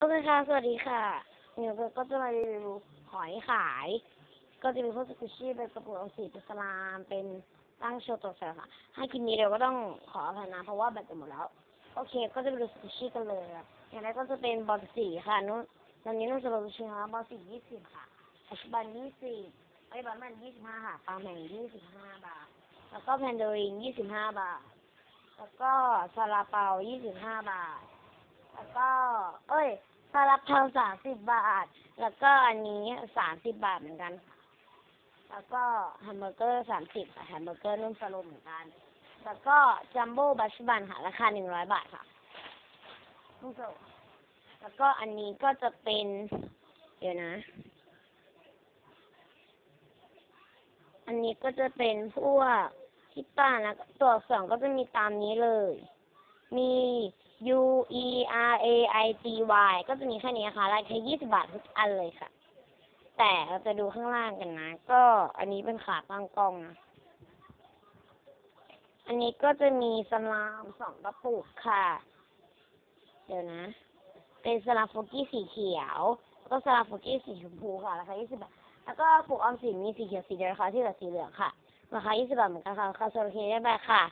โอเคค่ะ สวัสดีค่ะหนูก็จะมารีวิวหอยขาย ก็จะมีพวกสกุชี่เป็นกระปุกออมสินเป็นสลาม เป็นตั้งโชว์ตัวเสร็จค่ะ ให้กินนี้เดี๋ยวก็ต้องขออภัยนะเพราะว่าแบตจะหมดแล้ว โอเค ก็จะไปดูสกุชี่กันเลยอะอย่างแรกก็จะเป็นบอลสีค่ะนู้นตอนนี้นู้นจะบอลสีค่ะบอลสียี่สิบค่ะปัจจุบันยี่สิบไอ้ยบอลแมนยี่สิบห้าค่ะปลาแมงยี่สิบห้าบาท แล้วก็แพนโดริงยี่สิบห้าบาท แล้วก็ซาลาเปายี่สิบห้าบาท แล้วก็ เอ้ย ซาลาเปาสามสิบบาท แล้วก็อันนี้สามสิบบาทเหมือนกัน แล้วก็แฮมเบอร์เกอร์สามสิบแฮมเบอร์เกอร์นุ่มสโลมเหมือนกัน แล้วก็จัมโบ้บัชบันค่ะราคาหนึ่งร้อยบาทค่ะนุ่มสโลแล้วก็อันนี้ก็จะเป็น เดี๋ยวนะ อันนี้ก็จะเป็นพวกที่ป้านะตัวอักษรก็จะมีตามนี้เลย มี U E R A I G Y ก็จะมีแค่นี้ค่ะราคายี่สิบาททุกอันเลยค่ะ แต่เราจะดูข้างล่างกันนะ ก็อันนี้เป็นขาตั้งกล้องนะ อันนี้ก็จะมีสลามสองกระปุกค่ะ เดี๋ยวนะ เป็นสลามฟุกี้สีเขียวแล้วก็สลามฟุกี้สีชมพูค่ะราคายี่สิบาท แล้วก็ปุกออมสินมีสีเขียวสีเดียวราคาที่เหลือสีเหลืองค่ะ ราคายี่สิบาทเหมือนกันค่ะราคาโซลเคได้ไปค่ะ